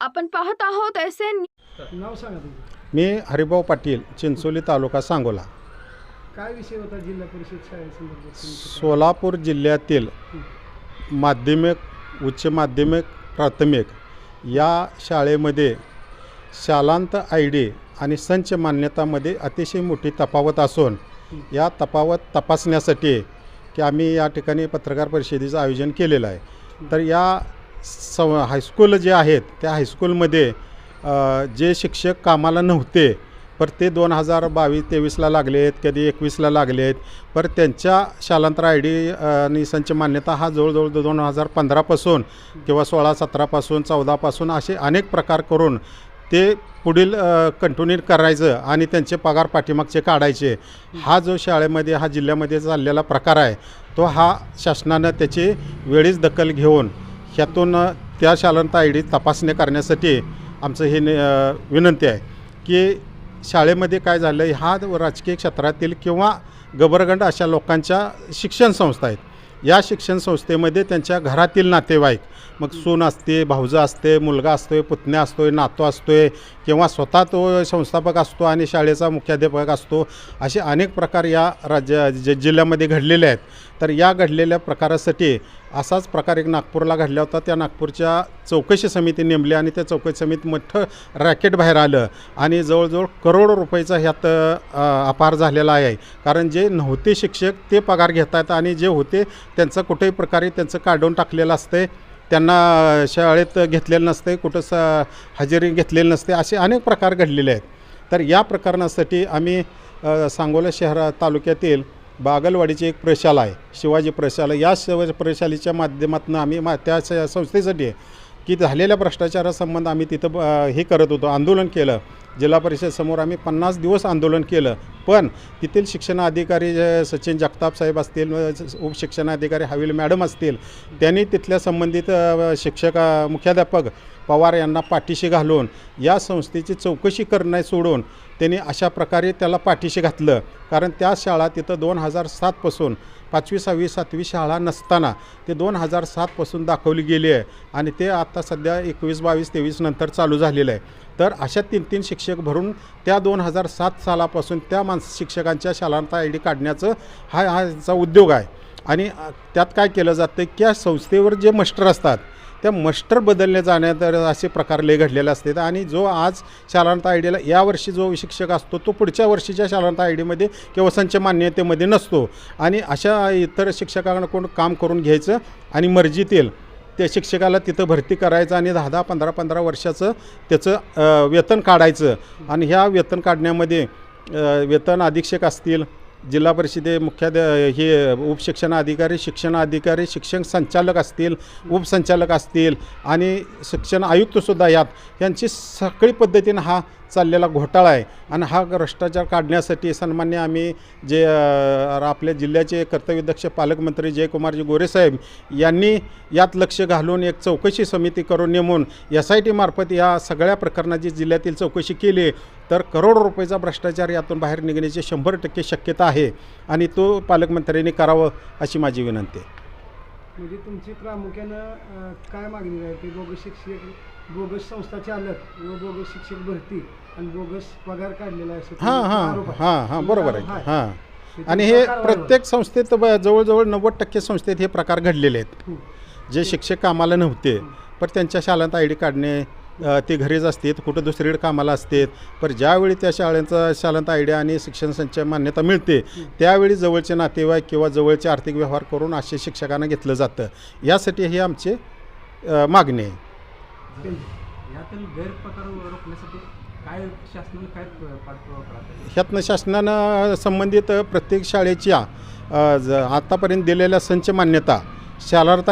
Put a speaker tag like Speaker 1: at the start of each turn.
Speaker 1: आपण पाहत आहोत एस एन
Speaker 2: नाव सांगा तुमचं.
Speaker 3: मी हरिभाऊ पाटील चिंचोली तालुका सांगोला.
Speaker 2: काय विषय होता जिल्हा परिषद शाळेसंदर्भात तुमचं?
Speaker 3: सोलापूर जिल्ह्यातील माध्यमिक उच्च माध्यमिक प्राथमिक या शाळेमध्ये शालांत आय डी आणि संच मान्यतामध्ये अतिशय मोठी तफावत असून या तफावत तपासण्यासाठी की आम्ही या ठिकाणी पत्रकार परिषदेचं आयोजन केलेलं आहे. तर या स हायस्कूल जे आहेत त्या हायस्कूलमध्ये जे शिक्षक कामाला नव्हते पर ते दोन हजार बावीस तेवीसला लागले आहेत कधी एकवीसला लागले आहेत पर त्यांच्या शालांतर आय डी आणि संच मान्यता हा जवळजवळ दोन हजार पंधरापासून किंवा सोळा सतरापासून चौदापासून असे अनेक प्रकार करून ते पुढील कंटिन्यू करायचं आणि त्यांचे पगार पाठीमागचे काढायचे. हा जो शाळेमध्ये हा जिल्ह्यामध्ये चाललेला प्रकार आहे तो हा शासनानं त्याची वेळीच दखल घेऊन ह्यातून त्या शालांत आय डी तपासणी करण्यासाठी आमचं हे विनंती आहे की शाळेमध्ये काय झालं आहे हा राजकीय क्षेत्रातील किंवा गबरगंड अशा लोकांच्या शिक्षण संस्था आहेत. या शिक्षण संस्थेमध्ये त्यांच्या घरातील नातेवाईक मग सून असते भाऊजा असते मुलगा असतोय पुतण्या असतोय नातो असतोय किंवा स्वतः तो संस्थापक असतो आणि शाळेचा मुख्याध्यापक असतो असे अनेक प्रकार या राज्य जिल्ह्यामध्ये घडलेले आहेत. तर या घडलेल्या प्रकारासाठी असाच प्रकार एक नागपूरला घडला होता. त्या नागपूरच्या चौकशी समिती नेमली आणि त्या चौकशी समिती मोठं रॅकेट बाहेर आलं आणि जवळजवळ करोडो रुपयाचा ह्यात अपार झालेला आहे. कारण जे नव्हते शिक्षक ते पगार घेत आहेत आणि जे होते त्यांचं कुठेही प्रकारे त्यांचं काढून टाकलेलं असते त्यांना शाळेत घेतलेलं नसते कुठं स हजेरी घेतलेली नसते असे अनेक प्रकार घडलेले आहेत. तर या प्रकरणासाठी आम्ही सांगोला शहरा तालुक्यातील बागलवाडीची एक प्रशाला आहे शिवाजी प्रशाला. या शिवाजी प्रशालेच्या माध्यमातून आम्ही मा त्या संस्थेसाठी की झालेल्या भ्रष्टाचारासंबंध आम्ही तिथं हे करत होतो आंदोलन केलं. जिल्हा परिषदसमोर आम्ही पन्नास दिवस आंदोलन केलं. पण तेथील शिक्षणाधिकारी सचिन जगताप साहेब असतील उपशिक्षणाधिकारी हवील मॅडम असतील त्यांनी तिथल्या संबंधित शिक्षक मुख्याध्यापक पवार यांना पाठीशी घालून या संस्थेची चौकशी करणं सोडून त्यांनी अशा प्रकारे त्याला पाठीशी घातलं. कारण त्या शाळा तिथं दोन हजार सातपासून पाचवी सहावी सातवी शाळा नसताना ते दोन हजार सातपासून दाखवली गेली आहे आणि ते आता सध्या एकवीस बावीस तेवीस नंतर चालू झालेलं आहे. तर अशा तीन तीन शिक्षक शिक्षक भरून त्या दोन हजार सात सालापासून त्या माणस शिक्षकांच्या शालांता आय डी काढण्याचं हा हा याचा उद्योग आहे. आणि त्यात काय केलं जातं की या संस्थेवर जे मस्टर असतात त्या मस्टर बदलले जाण्यात असे प्रकार लय घडलेले असतात. आणि जो आज शालांत आय डीला यावर्षी जो शिक्षक असतो तो पुढच्या वर्षीच्या शालांत आय डीमध्ये किंवा संच मान्यतेमध्ये नसतो. आणि अशा इतर शिक्षकांकडून काम करून घ्यायचं आणि मर्जीतील त्या शिक्षकाला तिथं भरती करायचं आणि दहा दहा पंधरा पंधरा वर्षाचं त्याचं वेतन काढायचं. आणि ह्या वेतन काढण्यामध्ये वेतन अधीक्षक असतील जिल्हा परिषदे मुख्याध्या हे उपशिक्षण अधिकारी शिक्षण अधिकारी शिक्षण संचालक असतील उपसंचालक असतील आणि शिक्षण आयुक्तसुद्धा यात. यांची सगळी पद्धतीनं हा चाललेला घोटाळा आहे. आणि हा भ्रष्टाचार काढण्यासाठी सन्मान्य आम्ही जे आपल्या जिल्ह्याचे कर्तव्यदक्ष पालकमंत्री जयकुमारजी गोरेसाहेब यांनी यात लक्ष घालून एक चौकशी समिती करून नेमून एस आय टीमार्फत या सगळ्या प्रकरणाची जिल्ह्यातील चौकशी केली तर करोड रुपयाचा भ्रष्टाचार यातून बाहेर निघण्याची शंभर टक्के शक्यता आहे. आणि तो पालकमंत्र्यांनी करावं अशी माझी विनंती आहे.
Speaker 2: म्हणजे तुमची प्रामुख्यानं काय मागणी आहे ते बोगस शिक्षक बोगस संस्था चालक व बोगस शिक्षक भरती आणि बोगस पगार काढलेला आहे असं
Speaker 3: हां हां. हां हां बरोबर आहे. हां आणि हे. प्रत्येक संस्थेत जवळजवळ नव्वद टक्के संस्थेत हे प्रकार घडलेले आहेत. जे शिक्षक कामाला नव्हते पण त्यांच्या शाळांत आय डी काढणे ते घरीच असतात कुठं दुसरीकडे कामाला असतात पण ज्यावेळी त्या शाळेचा शाळांत आय डी आणि शिक्षण संचय मान्यता मिळते त्यावेळी जवळचे नातेवाईक किंवा जवळचे आर्थिक व्यवहार करून असे शिक्षकांना घेतलं जातं. यासाठी हे आमचे मागणी आहे. ह्यातनं शासनानं संबंधित प्रत्येक शाळेच्या आतापर्यंत दिलेल्या संच मान्यता शालार्थ